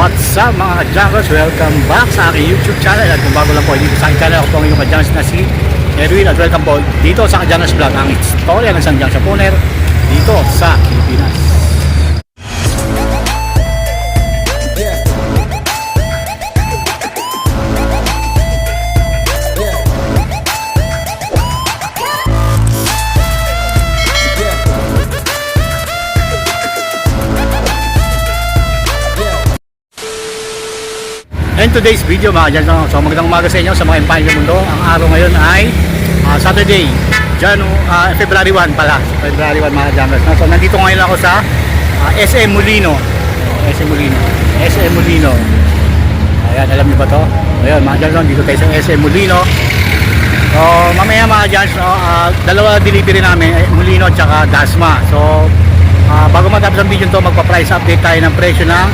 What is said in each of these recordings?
What's up mga kajankers? Welcome back sa aking YouTube channel. At kung bago lang po dito sa aking channel Ako po ang inyong kajankers na si Erwin At welcome po dito sa kajankers vlog. Ang istorya ng isang junk Japoner Dito sa Pilipinas And today's video mga kajankers So magandang umaga sa inyo sa mga empahin ng mundo. Ang araw ngayon ay ah, Saturday Janu, ah, February 1 pala. February 1 mga no? So nandito ngayon ako sa ah, SM Molino. SM Molino. SM Molino. Ayan, alam niyo ba to? Ayan, mga kajankers, dito tayo sa SM Molino. So, mamaya mga Jans, no, ah, dalawa delivery namin, eh, Molino at saka Dasma. So, ah, bago matapos ang video to, magpa-price update tayo ng presyo ng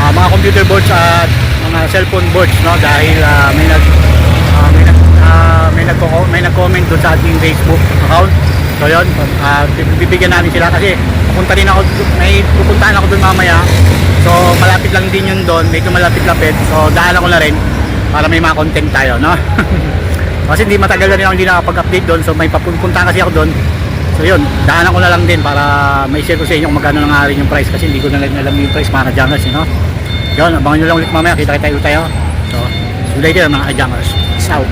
ah, mga computer boards at mga cellphone boards, no? Dahil ah, may nag ah, may nag ah, may nag may nag-comment doon sa ating Facebook account. So, yun, ah, bibigyan namin sila kasi pupunta rin ako, may pupuntahan ako doon mamaya. So, malapit lang din yun doon, medyo malapit-lapit. So, daanan ko na rin para may mga content tayo, no? Kasi hindi matagal na rin ako hindi nakapag-update doon. So may papunta kasi ako doon. So yun, daanan ko na lang din para may share ko sa inyo kung magkano na yung price. Kasi hindi ko na lang alam yung price mga ka-jammers, you know? Yun, abangan nyo lang ulit mamaya. Kita-kita ulit tayo. So, see you later mga ka-jammers. Peace out.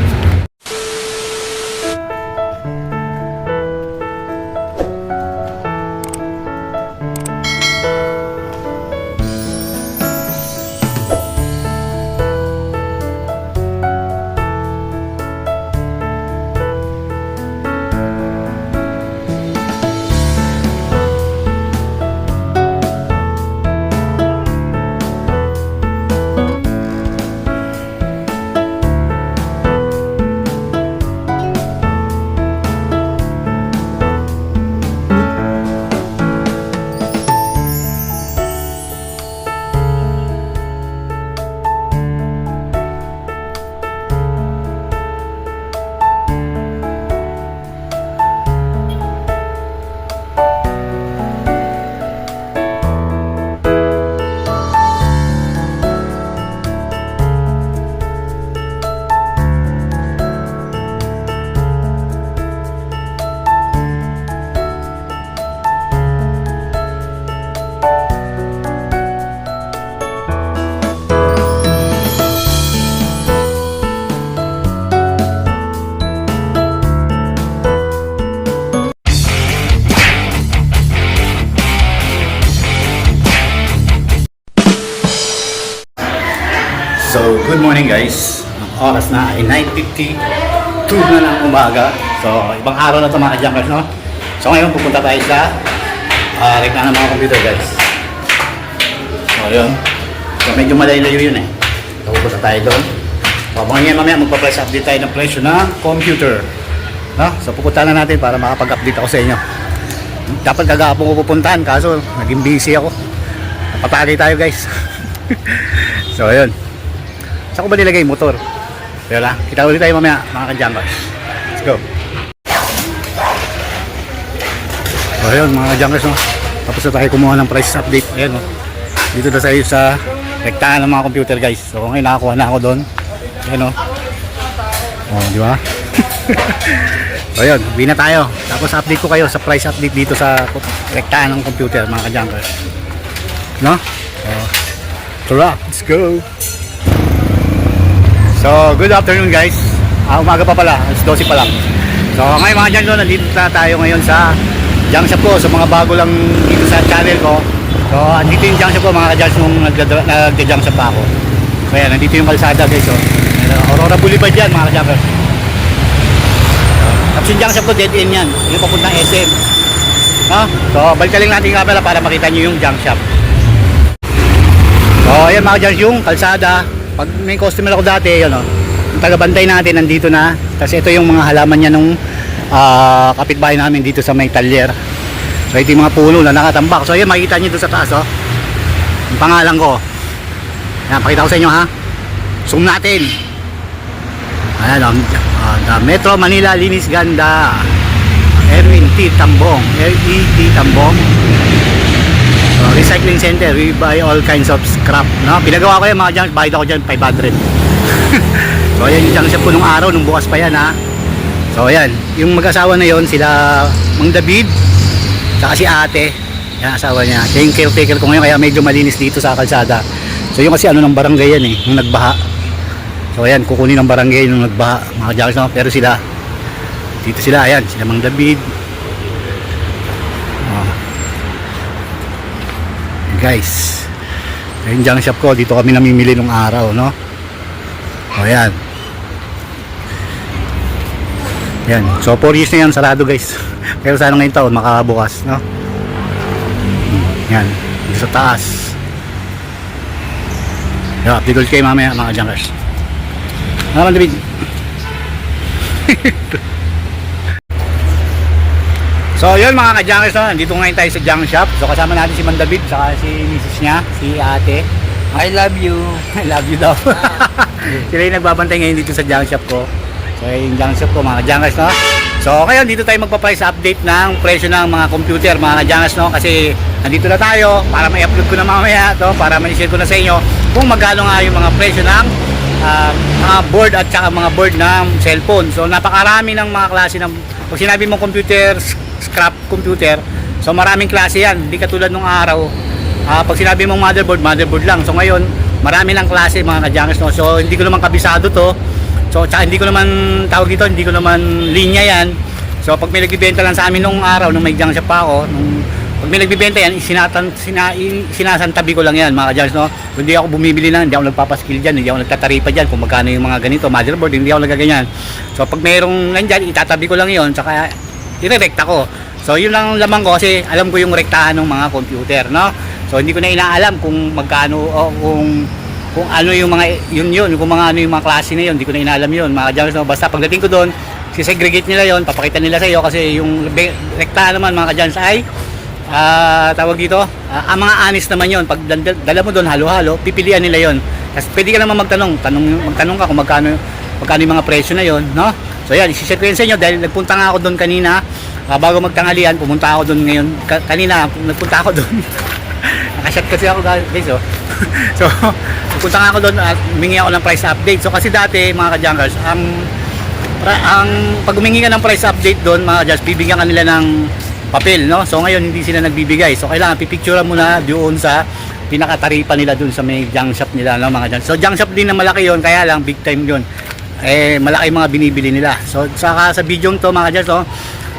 Morning guys. Ang oras na ay 9.52 na ng umaga. So, ibang araw na ito mga ka-junkers, no? So, ngayon pupunta tayo sa uh, reklamo ng mga computer guys. So, yun. So, medyo malayo yun eh. So, pupunta tayo doon. So, abangan ngayon mamaya magpa-price update tayo ng presyo ng computer. No? So, pupunta na natin para makapag-update ako sa inyo. Dapat kagapon ko pupuntahan kaso naging busy ako. Napatagay tayo guys. so, ayun. Saan ko ba nilagay motor? Kaya lang, kita ulit tayo mamaya mga ka-junkers. Let's go. So ayun mga ka-junkers no. Tapos na tayo kumuha ng price update. Ayan no. Dito na tayo sa rektahan ng mga computer guys. So ngayon nakakuha na ako doon. Ayan no. Oh, di ba? so ayun, uwi na tayo. Tapos update ko kayo sa price update dito sa rektahan ng computer mga ka-junkers. No? So, tara, let's go. So, good afternoon guys. Ah, umaga pa pala, alas 12 pa lang. So, ngayon mga dyan nandito na tayo ngayon sa junk shop ko. So, mga bago lang dito sa channel ko. So, andito yung junk shop ko mga ka-junk nung nagda-junk shop pa ako. So, yan, nandito yung kalsada guys. So, Aurora Boulevard yan mga ka-junkers. Tapos yung junk shop ko, dead end yan. Yung papuntang SM. No? So, balikan lang natin yung camera para makita nyo yung junk shop. So, ayan mga ka-junk, yung kalsada, pag may customer ako dati, yun o, yung taga-bantay natin nandito na. Kasi ito yung mga halaman niya nung ah, kapitbahay namin dito sa may talyer. So ito yung mga puno na nakatambak. So yun, makikita niyo doon sa taas, oh. Yung pangalan ko. Yan, pakita ko sa inyo ha. Zoom natin. Ayan, um, ah, the Metro Manila Linis Ganda. Erwin T. Tambong. R.E.T. Tambong. So, recycling center, we buy all kinds of scrap. No? Pinagawa ko yan mga junk, bayad ako dyan, 500. so, ayan yung junk shop ko nung araw, nung bukas pa yan ha. So, ayan, yung mag-asawa na yon sila Mang David, saka si ate, yan asawa niya. Siya yung caretaker ko ngayon, kaya medyo malinis dito sa kalsada. So, yung kasi ano ng barangay yan eh, nung nagbaha. So, ayan, kukunin ng barangay nung nagbaha, mga junk shop. Pero sila, dito sila, ayan, sila Mang David, guys. Yung junk shop ko. Dito kami namimili nung araw no? O yan. Yan. So 4 years na yan sarado guys. Pero sana ngayon taon makabukas no? Yan. Sa taas. Yeah, update ulit kayo mamaya mga junkers naman David So yun mga ka-junkers no, nandito ngayon tayo sa junk shop. So kasama natin si Man David saka si misis niya, si ate. I love you. I love you daw. Sila yung nagbabantay ngayon dito sa junk shop ko. So yung junk shop ko mga ka-junkers no. So ngayon dito tayo magpa-price update ng presyo ng mga computer mga ka-junkers no kasi nandito na tayo para ma-upload ko na mamaya to para ma-share ko na sa inyo kung magkano nga yung mga presyo ng ah, mga board at saka mga board ng cellphone. So napakarami ng mga klase ng pag sinabi mong computer, scrap computer, so maraming klase yan. Hindi katulad nung araw. Ah, pag sinabi mong motherboard, motherboard lang. So ngayon, marami ng klase mga kadyangers. No? So hindi ko naman kabisado to. So tsaka hindi ko naman tawag dito, hindi ko naman linya yan. So pag may nagbibenta lang sa amin nung araw, nung may junk shop pa ako, nung pag may nagbibenta yan, sinatan, sina, sinasantabi ko lang yan mga kadyangers. No? Hindi ako bumibili lang, hindi ako nagpapaskill dyan, hindi ako nagtataripa dyan kung magkano yung mga ganito, motherboard, hindi ako nagaganyan. So pag mayroong nandyan, itatabi ko lang yon saka irerekta ko. So yun lang ang lamang ko kasi alam ko yung rektahan ng mga computer, no? So hindi ko na inaalam kung magkano o kung kung ano yung mga yun yun, kung mga ano yung mga klase na yun, hindi ko na inaalam yun. Mga junkers, no? basta pagdating ko doon, sisegregate nila yon, papakita nila sa iyo kasi yung rektahan naman mga kadyans ay ah tawag dito, ah, ang mga honest naman yon. Pag dal- dala mo doon halo-halo, pipilian nila yon. Kasi pwede ka naman magtanong, tanong magtanong ka kung magkano magkano yung mga presyo na yon, no? So yan, isi-share ko yun sa inyo dahil nagpunta nga ako doon kanina ah, bago magtanghalian, pumunta ako doon ngayon. Ka- kanina, nagpunta ako doon. Nakashot kasi ako guys, oh. so, nagpunta nga ako doon at humingi ako ng price update. So kasi dati, mga ka-junkers, ang ang pag humingi ka ng price update doon, mga ka bibigyan ka nila ng papel, no? So ngayon hindi sila nagbibigay. So kailangan pipicturean mo na doon sa pinakataripa nila doon sa may junk shop nila, no, mga junkers. So junk shop din na malaki yon, kaya lang big time yon. Eh malaki mga binibili nila. So saka sa video to mga junkers, no,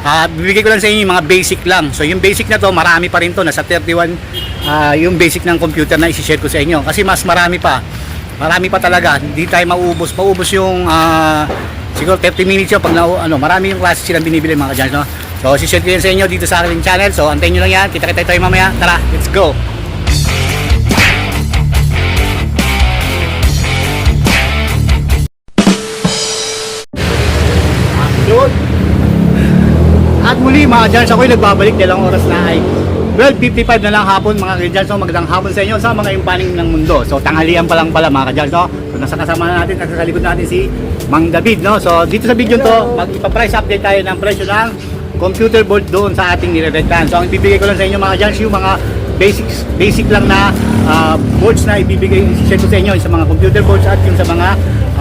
Ah, bibigay ko lang sa inyo yung mga basic lang. So yung basic na to, marami pa rin to. Nasa 31 ah, yung basic ng computer na isi-share ko sa inyo. Kasi mas marami pa. Marami pa talaga. Hindi tayo maubos. Maubos yung ah, siguro 30 minutes yun pag na, ano, marami yung klase silang binibili mga kadyans, no? So, isi-share ko yan sa inyo dito sa aking channel. So, antayin nyo lang yan. Kita-kita tayo mamaya. Tara, let's go! Yun. At muli mga Jans, ako'y nagbabalik dalang oras na ay 12.55 na lang hapon mga ka-Jans. So magandang hapon sa inyo sa mga impaning ng mundo. So tanghalian pa lang pala mga ka-Jans. No? So nasa kasama na natin, nasa sa likod natin si Mang David. No? So dito sa video to, mag-ipa-price update tayo ng presyo ng computer board doon sa ating nirerektahan. So ang ibibigay ko lang sa inyo mga Jans, yung mga basics, basic lang na ah, boards na ibibigay, share ko sa inyo sa mga computer boards at yung sa mga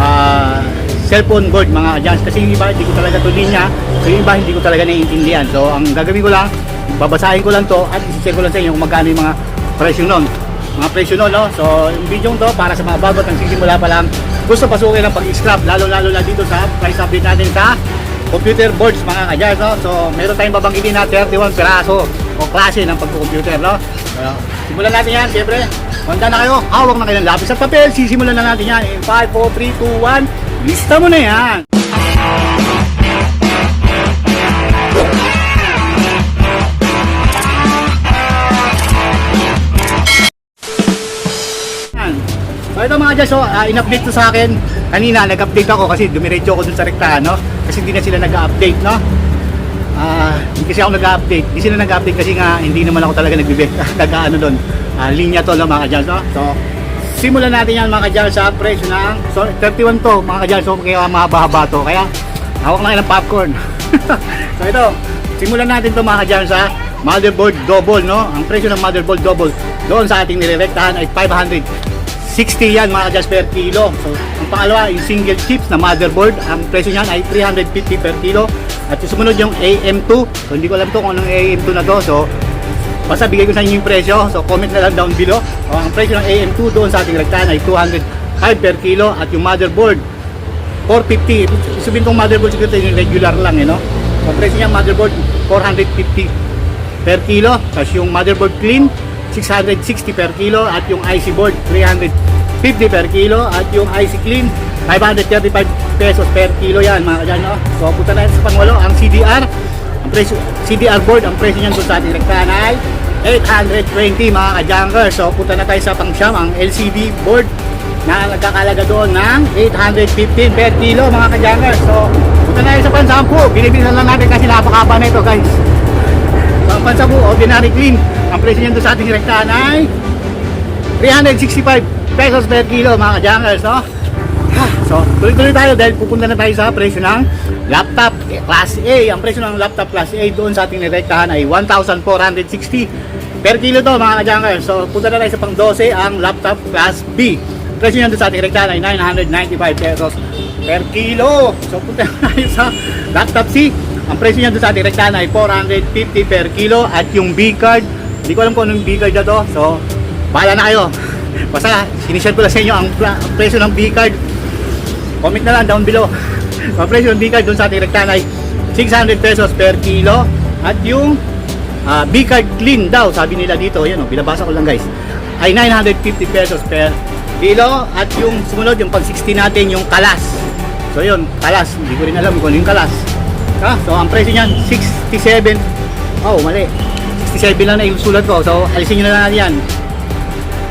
ah, cellphone board mga adjust kasi yung iba hindi ko talaga to linya. So yung iba hindi ko talaga naiintindihan. So ang gagawin ko lang babasahin ko lang to at isi-share ko lang sa inyo kung magkano yung mga presyo nun. Mga presyo nun no? So yung video to para sa mga bago at nagsisimula pa lang gusto pasukin ng pag-scrap lalo lalo na dito sa price update natin sa computer boards mga adjust no so meron tayong babanggitin na 31 peraso o klase ng pagko-computer no so, simulan natin yan siyempre Handa na kayo, hawak na kayo ng lapis at papel. Sisimulan na natin yan in 5, 4, 3, 2, 1. Lista mo na yan. So ito mga Diyos, so, ah, in-update to sa akin. Kanina, nag-update ako kasi dumiretso ako dun sa rektahan, no? Kasi hindi na sila nag-update, no? Ah, hindi kasi ako nag-update. Hindi sila nag-update kasi nga hindi naman ako talaga nagbibenta. nag-ano doon. Ah, linya to, no, mga Diyos, no? So, simulan natin yan mga Diyos sa presyo ng so, 31 to, mga Diyos, so kaya mahaba-haba to. Kaya, hawak na kayo ng popcorn. so ito, simulan natin to mga Diyos sa motherboard double, no? Ang presyo ng motherboard double doon sa ating nirerektahan ay 560 yan mga just per kilo. So, ang pangalawa, yung single chips na motherboard, ang presyo niyan ay 350 per kilo. At yung sumunod yung AM2. So, hindi ko alam to kung anong AM2 na to. So, basta bigay ko sa inyo yung presyo. So, comment na lang down below. O, ang presyo ng AM2 doon sa ating rektahan ay 205 per kilo. At yung motherboard, 450. Ibig sabihin tong motherboard siguro yung regular lang, eh, no? So, presyo niya motherboard, 450 per kilo. Tapos yung motherboard clean, 660 per kilo. At yung IC board, 350 per kilo. At yung IC clean, 535 pesos per kilo yan, mga kadyan, no? So, punta na sa pangwalo, ang CDR, ang presyo, CDR board, ang presyo niyan doon sa ating rektahan ay 820 mga kajanger. So, punta na tayo sa pangsyam, ang LCD board na nagkakalaga doon ng 815 per kilo mga kajanger. So, punta na tayo sa pansampu. Binibilisan lang natin kasi napakaba na ito guys. Pansampu, ordinary clean. Ang presyo niyan sa ating rektahan ay 365 pesos per kilo mga kajangers, no? Ah, So, tuloy-tuloy tayo dahil pupunta na tayo sa presyo ng laptop eh, Class A. Ang presyo ng laptop Class A doon sa ating nirektahan ay 1,460 per kilo to mga kajangers. So, punta na tayo sa pang 12 ang laptop Class B. Presyo niyan doon sa ating nirektahan ay 995 pesos per kilo. So, punta na tayo sa laptop C. Ang presyo niyan doon sa ating nirektahan ay 450 per kilo at yung B card, hindi ko alam kung anong B card na to. So, bahala na kayo. Basta, sinishare ko lang sa inyo ang, ang presyo ng B card. Comment na lang down below. Ang presyo ng B card doon sa ating rektahan ay 600 pesos per kilo. At yung ah, B card clean daw, sabi nila dito, yan o, binabasa ko lang guys, ay 950 pesos per kilo. At yung sumunod, yung pag 60 natin, yung kalas. So yun, kalas. Hindi ko rin alam kung ano yung kalas. Ha? So ang presyo niyan, 67. Oh, mali. 67 lang na yung sulat ko. So alisin nyo na lang yan.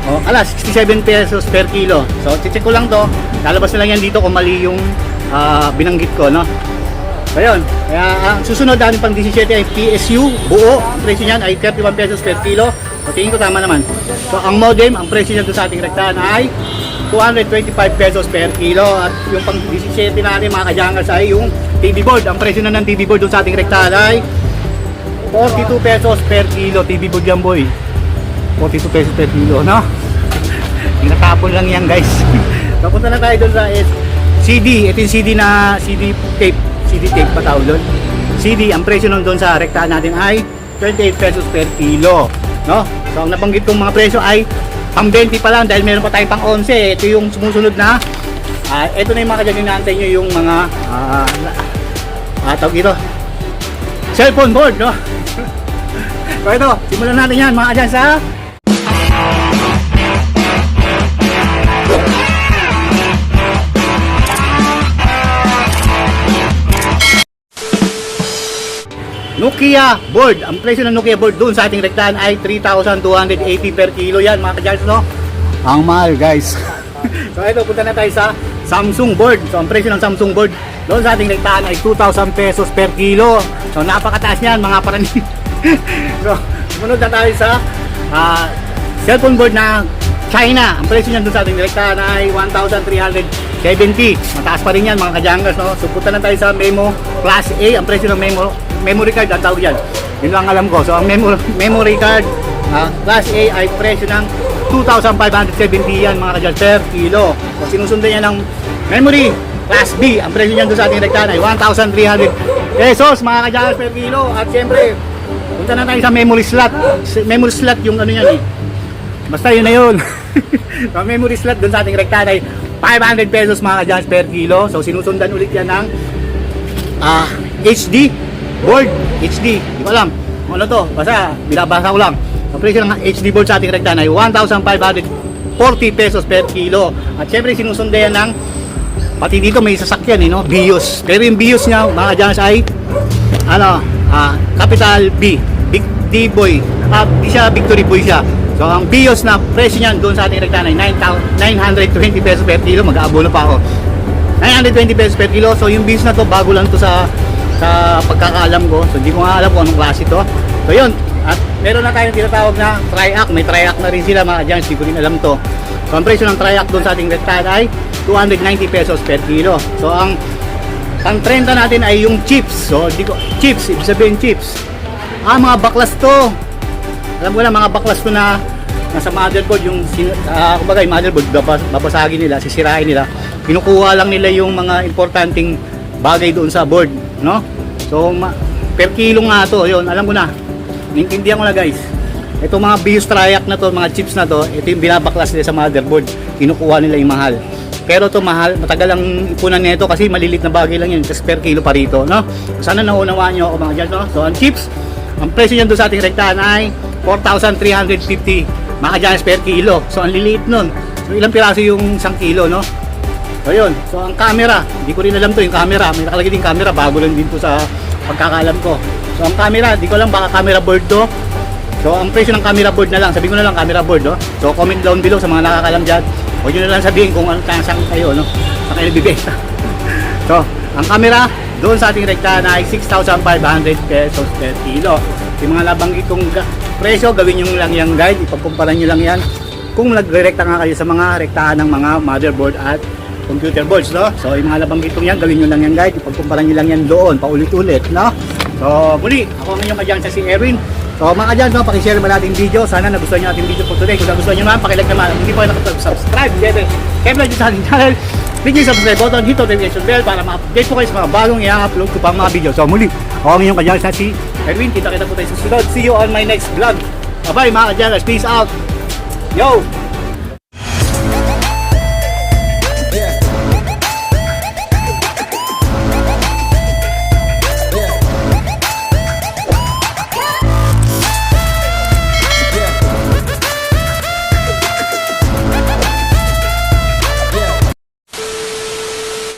Oh, alas, 67 pesos per kilo. So, check ko lang to. Lalabas na lang yan dito kung mali yung ah, binanggit ko, no? So, yun. Kaya, ang susunod natin pang 17 ay PSU, buo. Ang presyo niyan ay 31 pesos per kilo. So, tingin ko tama naman. So, ang modem, ang presyo niya doon sa ating rektahan ay 225 pesos per kilo. At yung pang 17 natin, mga kajangers, ay yung TV board. Ang presyo na ng TV board doon sa ating ay 42 pesos per kilo. TV board yan, boy. 42 pesos per kilo, no? Tinatapon lang yan, guys. Papunta na tayo doon sa CD. Ito yung CD na CD tape. CD tape pa tawag doon. CD, ang presyo nun doon sa rektahan natin ay 28 pesos per kilo, no? So, ang nabanggit kong mga presyo ay pang 20 pa lang dahil meron pa tayong pang 11. Ito yung sumusunod na ah ito na yung mga kadyan inaantay nyo yung mga ah tawag ito cellphone board, no? so ito, simulan natin yan mga kadyan sa Nokia board. Ang presyo ng Nokia board doon sa ating rektahan ay 3,280 per kilo yan mga kadyals, no? Ang mahal guys. so ito, punta na tayo sa Samsung board. So ang presyo ng Samsung board doon sa ating rektahan ay 2,000 pesos per kilo. So napakataas niyan mga parani. so sumunod na tayo sa ah, cellphone board na China. Ang presyo niyan doon sa ating rektahan ay 1,370. Mataas pa rin yan mga kadyangers. No? So punta na tayo sa Memo Class A. Ang presyo ng Memo memory card ang tawag yan. Yun lang alam ko. So ang memo, memory card ah, Class A ay presyo ng 2,570 yan mga kadyangers per kilo. So sinusundan yan ng memory Class B. Ang presyo niyan doon sa ating rektahan ay 1,300 pesos mga kadyangers per kilo. At siyempre, punta na tayo sa memory slot. Memory slot yung ano yan eh. Basta yun na yun. so, memory slot dun sa ating rektahan ay 500 pesos mga kadyans per kilo. So sinusundan ulit yan ng ah, HD board. HD. Hindi ko alam. Ano to? Basta binabasa ko lang. Ang presyo ng HD board sa ating rektahan ay 1,540 pesos per kilo. At syempre sinusundan yan ng pati dito may sasakyan eh, no? BIOS. Pero yung BIOS niya mga kadyans ay ano, ah, capital B. Big D boy. Ah, di siya victory boy siya. So ang BIOS na presyo niyan doon sa ating rektahan ay 9,000 920 pesos per kilo. Mag-aabono pa ako. 920 pesos per kilo. So yung BIOS na to bago lang to sa sa pagkakaalam ko. So hindi ko nga alam kung anong klase to. So yun. At meron na tayong tinatawag na triac. May triac na rin sila mga dyan. Ko rin alam to. So ang presyo ng triac doon sa ating rektahan ay 290 pesos per kilo. So ang pang 30 natin ay yung chips. So di ko chips, ibig sabihin chips. Ah, mga baklas to. Alam ko na, mga baklas to na nasa motherboard, yung, ah, kumbaga yung motherboard, babas, babasagin nila, sisirain nila. Kinukuha lang nila yung mga importanteng bagay doon sa board, no? So, ma- per kilo nga to, yun, alam ko na. Naintindihan ko na guys. Ito mga Bios Triac na to, mga chips na to, ito yung binabaklas nila sa motherboard. Kinukuha nila yung mahal. Pero to mahal, matagal ang ipunan nito kasi malilit na bagay lang yun, kasi per kilo pa rito, no? Sana naunawaan nyo ako mga dyan, no? So, ang chips, ang presyo niyan doon sa ating rektahan ay 4,350 mga dyan per kilo. So, ang liliit nun. So, ilang piraso yung isang kilo, no? So, yun. So, ang camera, hindi ko rin alam to yung camera. May nakalagay din camera, bago lang din to sa pagkakalam ko. So, ang camera, di ko lang baka camera board to. So, ang presyo ng camera board na lang, sabihin ko na lang camera board, no? So, comment down below sa mga nakakalam dyan. Huwag nyo na lang sabihin kung ano saan kayo, no? Sa kayo nagbibenta. so, ang camera, doon sa ating rekta na ay 6,500 pesos per kilo. Yung mga nabanggit kong ga- presyo, gawin nyo lang yung guide, ipagkumpara nyo lang yan. Kung nagrekta nga kayo sa mga rektahan ng mga motherboard at computer boards, no? So, yung mga nabanggit kong yan, gawin nyo lang yung guide, ipagkumpara nyo lang yan doon, paulit-ulit, no? So, muli, ako ang inyong kadyansa si Erwin. So, mga kadyan, no, pakishare mo natin video. Sana nagustuhan nyo ating video for today. Kung nagustuhan nyo naman, pakilike naman. Hindi pa kayo nakapag-subscribe, syempre, kaya dito sa ating channel, click yung subscribe button, hit the notification bell para ma-update po kayo sa mga bagong i-upload ko pang mga video. So, muli, ako ang inyong kadyansa si Erwin. Kita-kita po tayo sa sunod. See you on my next vlog. Bye-bye mga kadyan. Peace out. Yo!